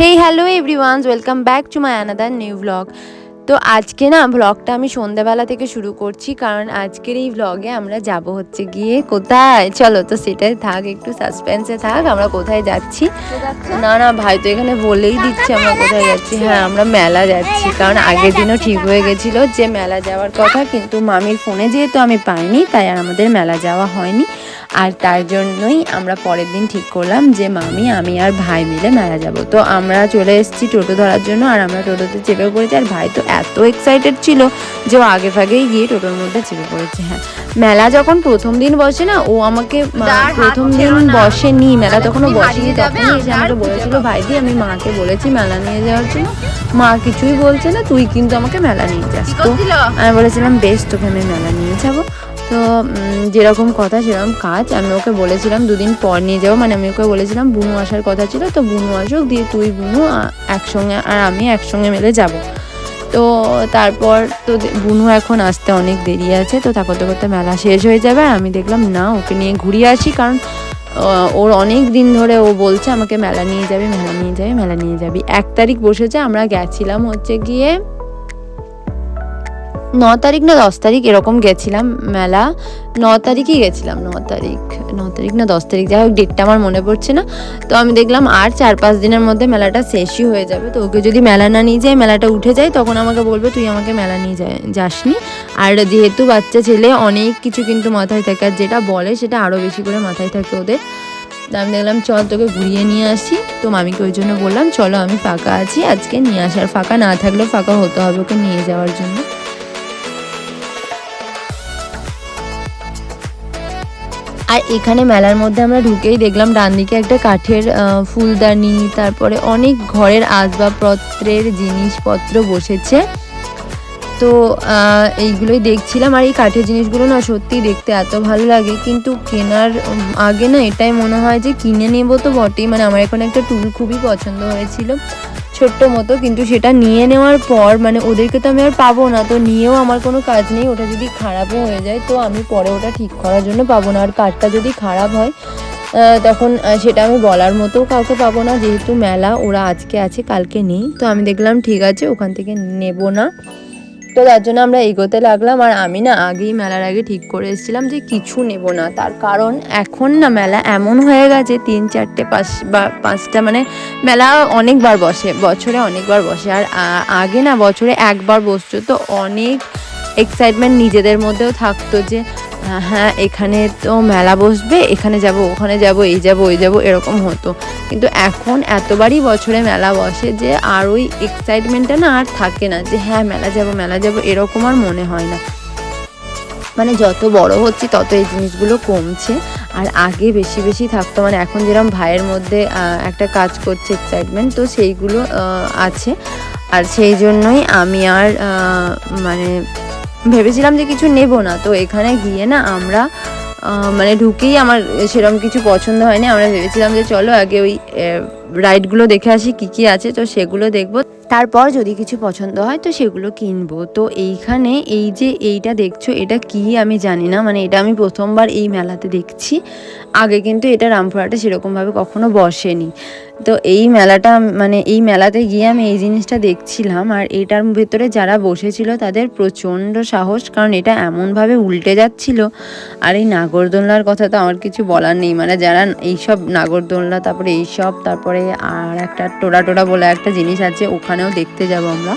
Hey hello everyone's welcome back to my another new blog তো আজকে না ব্লগটা আমি সন্ধ্যাবেলা থেকে শুরু করছি, কারণ আজকের এই ব্লগে আমরা যাব হচ্ছে গিয়ে কোথায়? চলো তো সেটাই থাক, একটু সাসপেন্সে থাক, আমরা কোথায় যাচ্ছি? না না, ভাই তো এখানে বলেই দিচ্ছে আমরা কোথায় যাচ্ছি। হ্যাঁ আমরা মেলা যাচ্ছি, কারণ আগের দিনও ঠিক হয়ে গেছিল যে মেলা যাওয়ার কথা, কিন্তু মামির ফোনে যেহেতু আমি পাইনি, তাই আর আমাদের মেলা যাওয়া হয়নি। আর তার জন্যই আমরা পরের দিন ঠিক করলাম যে মামি আমি আর ভাই মিলে মেলা যাব। তো আমরা চলে এসেছি টোটো ধরার জন্য আর আমরা টোটোতে চেপে পড়েছি আর ভাই তো এত এক্সাইটেড ছিল যে ও আগে ফাগেই গিয়ে টোটোর মধ্যে চেপে পড়েছে। হ্যাঁ মেলা যখন প্রথম দিন বসে না ও আমাকে প্রথম দিন বসেনি। মেলা তখনও বসেনি তখনই এসে আমাকে বলেছিল ভাই দি আমি মাকে বলেছি মেলা নিয়ে যাওয়ার জন্য। মা কিছুই বলছে না তুই কিন্তু আমাকে মেলা নিয়ে যাস। তো আমি বলেছিলাম বেশ তোকে আমি মেলা নিয়ে যাব। তো যেরকম কথা, সেরকম কাজ। আমি ওকে বলেছিলাম দুদিন পর নিয়ে যাব। মানে আমি ওকে বলেছিলাম, বুনু আসার কথা ছিল, তো বুনু আসুক, দিয়ে তুই, বুনু একসঙ্গে, আর আমি একসঙ্গে মিলে যাব। তো, তারপর তো বুনু এখন আসতে অনেক দেরি আছে, তো তা করতে করতে মেলা শেষ হয়ে যাবে। আর আমি দেখলাম, না, ওকে নিয়ে ঘুরিয়ে আসি, কারণ ওর অনেক দিন ধরে ও বলছে, আমাকে মেলা নিয়ে যাবে, মেলা নিয়ে যাবে, মেলা নিয়ে যাবি। এক তারিখ বসেছে, আমরা গেছিলাম হচ্ছে গিয়ে ন তারিখ না দশ তারিখ এরকম গেছিলাম মেলা। ন তারিখই গেছিলাম, ন তারিখ। ন তারিখ না দশ তারিখ, যাই হোক ডেটটা আমার মনে পড়ছে না। তো আমি দেখলাম আর চার পাঁচ দিনের মধ্যে মেলাটা শেষই হয়ে যাবে। তো ওকে যদি মেলা না নিয়ে যায় মেলাটা উঠে যায় তখন আমাকে বলবে, তুই আমাকে মেলা নিয়ে যায়, যাসনি। আর যেহেতু বাচ্চা ছেলে, অনেক কিছু কিন্তু মাথায় থাকে। আর যেটা বলে, সেটা আরও বেশি করে মাথায় থাকে ওদের। আমি দেখলাম, চল তোকে ঘুরিয়ে নিয়ে আসি। তো মামিকে ওই জন্য বললাম, চলো আমি ফাঁকা আছি, আজকে নিয়ে আসার ফাঁকা না থাকলেও ফাঁকা হতে হবে ওকে নিয়ে যাওয়ার জন্য। আর এখানে মেলার মধ্যে আমরা ঢুকেই দেখলাম ডান দিকে একটা কাঠের ফুলদানি, তারপরে অনেক ঘরের আসবাবপত্রের জিনিসপত্র বসেছে। তো এইগুলোই দেখছিলাম আর এই কাঠের জিনিসগুলো না সত্যি দেখতে এত ভালো লাগে। কিন্তু কেনার আগে না এটাই মনে হয় যে কিনে নেব তো বটেই। মানে আমার এখন একটা টুল খুবই পছন্দ হয়েছিল। ছোট্ট মতো, কিন্তু সেটা নিয়ে নেওয়ার পর মানে ওদেরকে তো আমি আর পাবো না, তো নিয়েও আমার কোনো কাজ নেই। ওটা যদি খারাপও হয়ে যায়, তো আমি পরে ওটা ঠিক করার জন্য পাবো না। আর কার্ডটা যদি খারাপ হয় তখন সেটা আমি বলার মতো কাউকে পাবো না। যেহেতু মেলা, ওরা আজকে আছে, কালকে নেই। তো আমি দেখলাম, ঠিক আছে, ওখান থেকে নেব না। তো তার জন্য আমরা এগোতে লাগলাম। আর আমি না আগেই মেলার আগে ঠিক করে এসেছিলাম যে কিছু নেব না। তার কারণ এখন না মেলা এমন হয়ে গেছে, তিন চারটে পাঁচ বা পাঁচটা মানে মেলা অনেকবার বসে, বছরে অনেকবার বসে। আর আগে না বছরে একবার বসতো, তো অনেক এক্সাইটমেন্ট নিজেদের মধ্যেও থাকতো যে হ্যাঁ এখানে তো মেলা বসবে, এখানে যাব, ওখানে যাব, এই যাব, ওই যাব, এরকম হতো। কিন্তু এখন এতবারই বছরে মেলা বসে যে আর ওই এক্সাইটমেন্টটা না আর থাকে না যে হ্যাঁ মেলা যাব মেলা যাব, এরকম আর মনে হয় না। মানে যত বড় হচ্ছে, তত এই জিনিসগুলো কমছে। আর আগে বেশি বেশি থাকতো। মানে এখন যেরকম ভাইয়ের মধ্যে একটা কাজ করছে এক্সাইটমেন্ট তো সেইগুলো আছে। আর সেই জন্যই আমি আর মানে ভেবেছিলাম যে কিছু নেব না। তো এখানে গিয়ে না আমরা মানে ঢুকেই আমার সেরকম কিছু পছন্দ হয়নি। আমরা ভেবেছিলাম যে চলো আগে ওই রাইডগুলো দেখে আসি কি কি আছে। তো সেগুলো দেখব। তারপর যদি কিছু পছন্দ হয়, তো সেগুলো কিনবো। তো এইখানে এই যে এইটা দেখছ, এটা কি আমি জানি না। মানে এটা আমি প্রথমবার এই মেলাতে দেখছি। আগে কিন্তু এটা রামপুরহাটে সেরকমভাবে কখনো বসেনি। তো এই মেলাটা মানে এই মেলাতে গিয়ে আমি এই জিনিসটা দেখছিলাম। আর এটার ভেতরে যারা বসেছিল, তাদের প্রচণ্ড সাহস। কারণ এটা এমনভাবে উল্টে যাচ্ছিল। আর এই নাগরদোলনার কথা তো আমার কিছু বলার নেই। মানে যারা এইসব নাগরদোলনা, তারপরে এইসব, তারপরে আর একটা টোরা টোরা বলে একটা জিনিস আছে ওখানেও দেখতে যাব আমরা।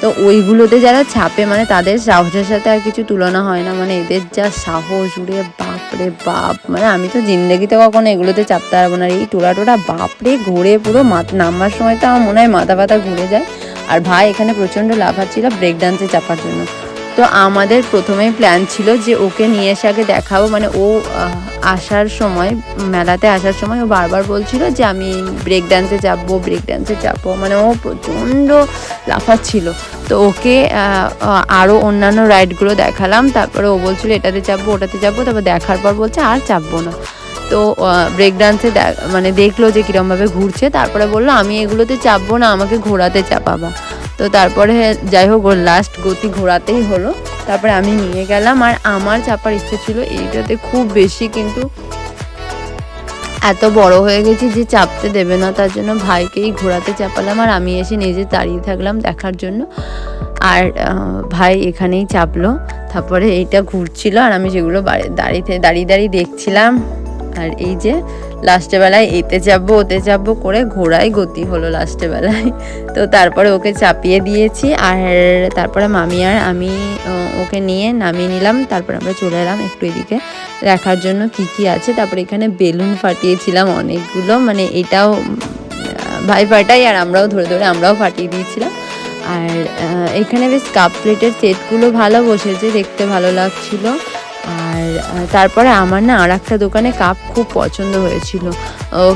তো ওইগুলোতে যারা ছাপে মানে তাদের সাহসের সাথে আর কিছু তুলনা হয় না। মানে এদের যা সাহস উড়ে বাপরে বাপ। মানে আমি তো জিন্দগিতে কখনো এগুলোতে চাপতে পারব না। এই টোলা টোলা বাপরে ঘুরে পুরো নামবার সময় তো আমার মনে হয় মাথা ব্যথা ঘুরে যায়। আর ভাই, এখানে প্রচণ্ড লাফাচ্ছিল ব্রেক ডান্সে চাপার জন্য। তো আমাদের প্রথমেই প্ল্যান ছিল যে ওকে নিয়ে এসে আগে দেখাবো। মানে ও আসার সময়, মেলাতে আসার সময় ও বারবার বলছিল যে আমি ব্রেক ডান্সে চাপবো ব্রেক ডান্সে চাপবো মানে ও প্রচণ্ড লাফাচ্ছিল। তো ওকে আরও অন্যান্য রাইডগুলো দেখালাম। তারপরে ও বলছিল, এটাতে চাপবো ওটাতে চাপবো তারপর দেখার পর বলছে, আর চাপবো না। তো ব্রেক ডান্সে মানে দেখল যে কীরমভাবে ঘুরছে। তারপরে বলল, আমি এগুলোতে চাপবো না, আমাকে ঘোরাতে চাপাবা তো তারপরে যাই হোক, ওর লাস্ট গতি ঘোরাতেই হলো। তারপরে আমি নিয়ে গেলাম আর আমার চাপার ইচ্ছে ছিল এইটাতে খুব বেশি, কিন্তু এত বড় হয়ে গেছি যে চাপতে দেবে না। তার জন্য ভাইকেই ঘোরাতে চাপালাম আর আমি এসে নিজে দাঁড়িয়ে থাকলাম দেখার জন্য। আর ভাই এখানেই চাপলো। তারপরে এইটা ঘুরছিল আর আমি সেগুলো দাঁড়িয়ে দাঁড়িয়ে দাঁড়িয়ে দেখছিলাম। আর এই যে লাস্টে বেলায় এতে চাপবো ওতে চাপবো করে ঘোড়ায় গতি হলো লাস্টে বেলায়। তো তারপরে ওকে চাপিয়ে দিয়েছি আর তারপরে মামি আর আমি ওকে নিয়ে নামিয়ে নিলাম। তারপরে আমরা চলে এলাম একটু এদিকে দেখার জন্য কি কি আছে। তারপরে এখানে বেলুন ফাটিয়েছিলাম অনেকগুলো মানে এটাও ভাই ফাটাই আর আমরাও ধরে ধরে আমরাও ফাটিয়ে দিয়েছিলাম। আর এখানে বেশ কাপ প্লেটের সেটগুলো ভালো বসেছে, দেখতে ভালো লাগছিল। আর তারপরে আমার না আর একটা দোকানে কাপ খুব পছন্দ হয়েছিল।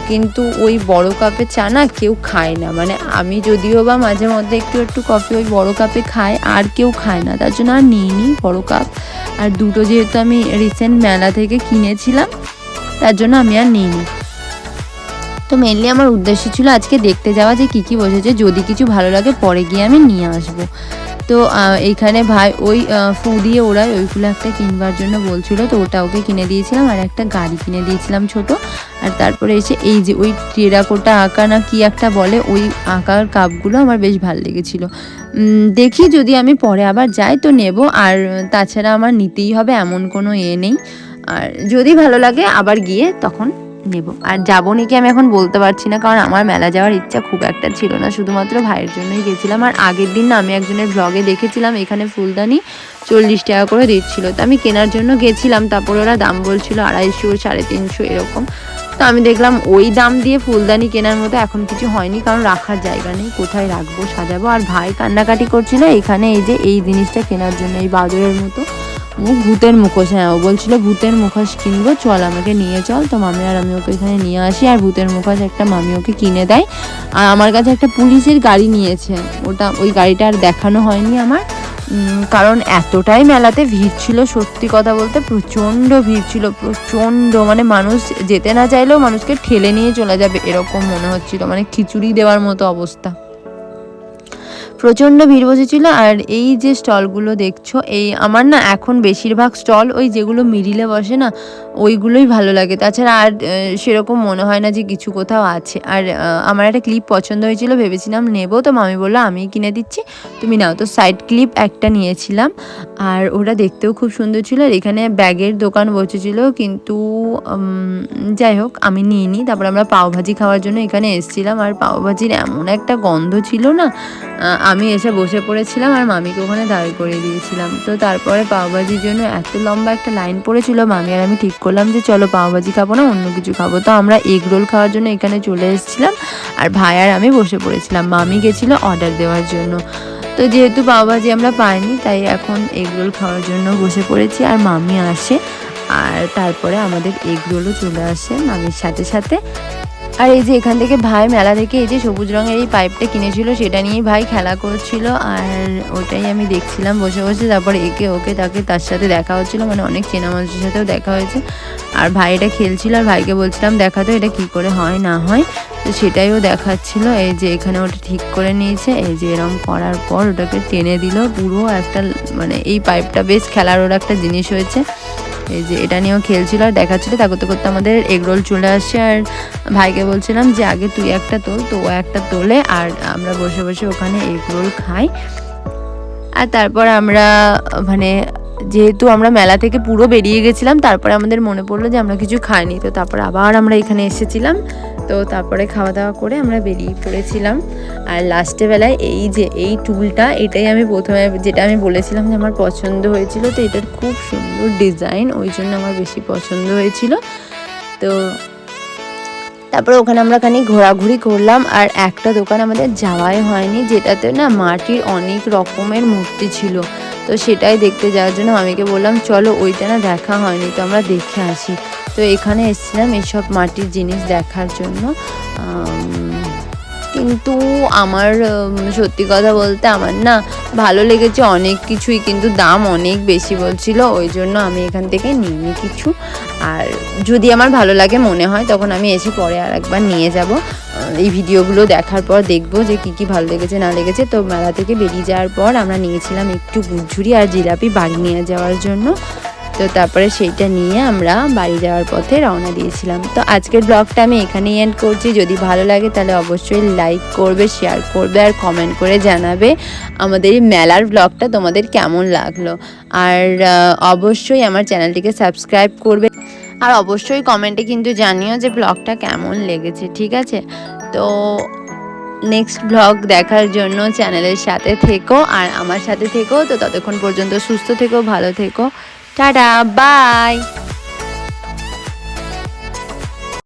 কিন্তু ওই বড় কাপে চা না কেউ খায় না। মানে আমি যদিও বা মাঝে মধ্যে একটু একটু কফি ওই বড় কাপে খাই, আর কেউ খায় না। তার জন্য আর নিইনি বড় কাপ আর দুটো যেহেতু আমি রিসেন্ট মেলা থেকে কিনেছিলাম, তার জন্য আমি আর নিইনি। তো মেনলি আমার উদ্দেশ্য ছিল আজকে দেখতে যাওয়া যে কী কী বসেছে, যদি কিছু ভালো লাগে পরে গিয়ে আমি নিয়ে আসব। তো এইখানে ভাই ওই ফু দিয়ে ওরাই ওইগুলো একটা কিনবার জন্য বলছিল। তো ওটা ওকে কিনে দিয়েছিলাম আর একটা গাড়ি কিনে দিয়েছিলাম ছোট। আর তারপরে এসে এই যে ওই টেরাকোটা আঁকা না কি একটা বলে, ওই আঁকার কাপগুলো আমার বেশ ভালো লেগেছিলো। দেখি যদি আমি পরে আবার যাই তো নেব। আর তাছাড়া আমার নিতেই হবে, এমন কোনো এ নেই। আর যদি ভালো লাগে আবার গিয়ে তখন নেব। আর যাব নাকি আমি এখন বলতে পারছি না, কারণ আমার মেলা যাওয়ার ইচ্ছা খুব একটা ছিল না। শুধুমাত্র ভাইয়ের জন্যই গেছিলাম, আর আগের দিন না আমি একজনের ব্লগে দেখেছিলাম, এখানে ফুলদানি চল্লিশ টাকা করে দিচ্ছিল। তো আমি কেনার জন্য গেছিলাম, তারপর ওরা দাম বলছিল আড়াইশো, সাড়ে তিনশো, এরকম। তো আমি দেখলাম ওই দাম দিয়ে ফুলদানি কেনার মতো এখন কিছু হয়নি, কারণ রাখার জায়গা নেই, কোথায় রাখব, সাজাবো। আর ভাই কান্নাকাটি করছিল, এখানে এই যে এই জিনিসটা কেনার জন্য, এই বাদরের মতো। ভূতের মুখোশ হ্যাঁ ও বলছিল ভূতের মুখোশ কিনবো, চল আমাকে নিয়ে চল, তো মামি আর আমি ওকে এখানে নিয়ে আসি, আর ভূতের মুখোশ একটা মামি ওকে কিনে দেয়, আর আমার কাছে একটা পুলিশের গাড়ি নিয়েছে, ওটা, ওই গাড়িটা আর দেখানো হয়নি আমার কারণ এতটাই মেলাতে ভিড় ছিল, সত্যি কথা বলতে প্রচণ্ড ভিড় ছিল, প্রচণ্ড মানে মানুষ যেতে না চাইলেও মানুষকে ঠেলে নিয়ে চলে যাবে, এরকম মনে হচ্ছিল মানে খিচুড়ি দেওয়ার মতো অবস্থা। প্রচণ্ড ভিড় বসেছিল আর এই যে স্টলগুলো দেখছ, এই আমার না এখন বেশিরভাগ স্টল ওই যেগুলো মিডিলে বসে না, ওইগুলোই ভালো লাগে। তাছাড়া আর সেরকম মনে হয় না যে কিছু কোথাও আছে। আর আমার একটা ক্লিপ পছন্দ হয়েছিল, ভেবেছিলাম নেব, তো মামি বলল আমি কিনে দিচ্ছি, তুমি নাও। তো সাইড ক্লিপ একটা নিয়েছিলাম আর ওটা দেখতেও খুব সুন্দর ছিল আর এখানে ব্যাগের দোকান বসেছিল, কিন্তু যাই হোক, আমি নিইনি। তারপর আমরা পাওভাজি খাওয়ার জন্য এখানে এসেছিলাম আর পাওভাজির এমন একটা গন্ধ ছিল না আমি এসে বসে পড়েছিলাম আর মামিকে ওখানে দাঁড় করিয়ে দিয়েছিলাম। তো তারপরে পাওভাজির জন্য এত লম্বা একটা লাইন পড়েছিল মামি আর আমি ঠিক করলাম যে, চলো পাওভাজি খাব না, অন্য কিছু খাব। তো আমরা এগ রোল খাওয়ার জন্য এখানে চলে এসেছিলাম আর ভাই আর আমি বসে পড়েছিলাম। মামি গেছিল অর্ডার দেওয়ার জন্য। তো যেহেতু পাওভাজি আমরা পাইনি, তাই এখন এগ রোল খাওয়ার জন্য বসে পড়েছি আর মামি আসে। আর তারপরে আমাদের এগ রোলও চলে আসে মামির সাথে সাথে। আর এই যে এখান থেকে ভাই মেলা থেকে এই যে সবুজ রঙের এই পাইপটা কিনেছিল, সেটা নিয়েই ভাই খেলা করছিল। আর ওটাই আমি দেখছিলাম বসে বসে, তারপর একে ওকে তাকে তার সাথে দেখা হচ্ছিল মানে অনেক চেনা মানুষের সাথেও দেখা হয়েছে। আর ভাই এটা খেলছিল, আর ভাইকে বলছিলাম, দেখা তো এটা কী করে হয় না হয়? তো সেটাইও দেখাচ্ছিল। এই যে এখানে ওটা ঠিক করে নিয়েছে। এই যে এরম করার পর ওটাকে টেনে দিল। পুরো একটা মানে এই পাইপটা বেশ খেলার ওর একটা জিনিস হয়েছে। এই যে এটা নিয়েও খেলছিল আর দেখাচ্ছিল। তা করতে করতে আমাদের এগরোল চলে আসছে আর ভাইকে বলছিলাম যে, আগে তুই একটা তোল, তো ও একটা তোলে আর আমরা বসে বসে ওখানে এগরোল খাই। আর তারপর আমরা মানে যেহেতু আমরা মেলা থেকে পুরো বেরিয়ে গেছিলাম, তারপরে আমাদের মনে পড়ল যে আমরা কিছু খাইনি। তো তারপর আবার আমরা এখানে এসেছিলাম। তো তারপরে খাওয়া দাওয়া করে আমরা বেরিয়ে পড়েছিলাম। আর লাস্টে বেলায় এই যে, এই টুলটা এটাই আমি প্রথমে, যেটা আমি বলেছিলাম যে আমার পছন্দ হয়েছিল, তো এটার খুব সুন্দর ডিজাইন ওই জন্য আমার বেশি পছন্দ হয়েছিল। তো তারপরে ওখানে আমরা খানিক ঘোরাঘুরি করলাম, আর একটা দোকান আমাদের যাওয়াই হয়নি, যেটাতে না মাটির অনেক রকমের মূর্তি ছিল। তো সেটাই দেখতে যাওয়ার জন্য মামিকে বললাম, চলো ওইটা না দেখা হয়নি, তো আমরা দেখে আসি। তো এখানে এসেছিলাম এইসব মাটির জিনিস দেখার জন্য। কিন্তু আমার সত্যি কথা বলতে আমার না ভালো লেগেছে অনেক কিছুই, কিন্তু দাম অনেক বেশি বলছিল, ওই জন্য আমি এখান থেকে নিইনি কিছু। আর যদি আমার ভালো লাগে মনে হয়, তখন আমি এসে পরে আর একবার নিয়ে যাব। এই ভিডিওগুলো দেখার পর দেখব যে কি কি ভালো লেগেছে, না লেগেছে। তো মেলা থেকে বেরিয়ে যাওয়ার পর আমরা নিয়েছিলাম একটু গুজুরি আর জিলাপি বাড়ি নিয়ে যাওয়ার জন্য। তো তারপরে সেইটা নিয়ে আমরা বাড়ি যাওয়ার পথে রওনা দিয়েছিলাম। তো আজকের ব্লগটা আমি এখানেই এন্ড করছি। যদি ভালো লাগে তাহলে অবশ্যই লাইক করবে শেয়ার করবে আর কমেন্ট করে জানাবে আমাদের এই মেলার ব্লগটা তোমাদের কেমন লাগল। আর অবশ্যই আমার চ্যানেলটিকে সাবস্ক্রাইব করবে। আর অবশ্যই কমেন্টে কিন্তু জানিও যে ব্লগটা কেমন লেগেছে, ঠিক আছে? তো নেক্সট ব্লগ দেখার জন্য চ্যানেলের সাথে থেকো আর আমার সাথে থেকো। তো ততক্ষণ পর্যন্ত সুস্থ থেকো, ভালো থেকো। Tata bye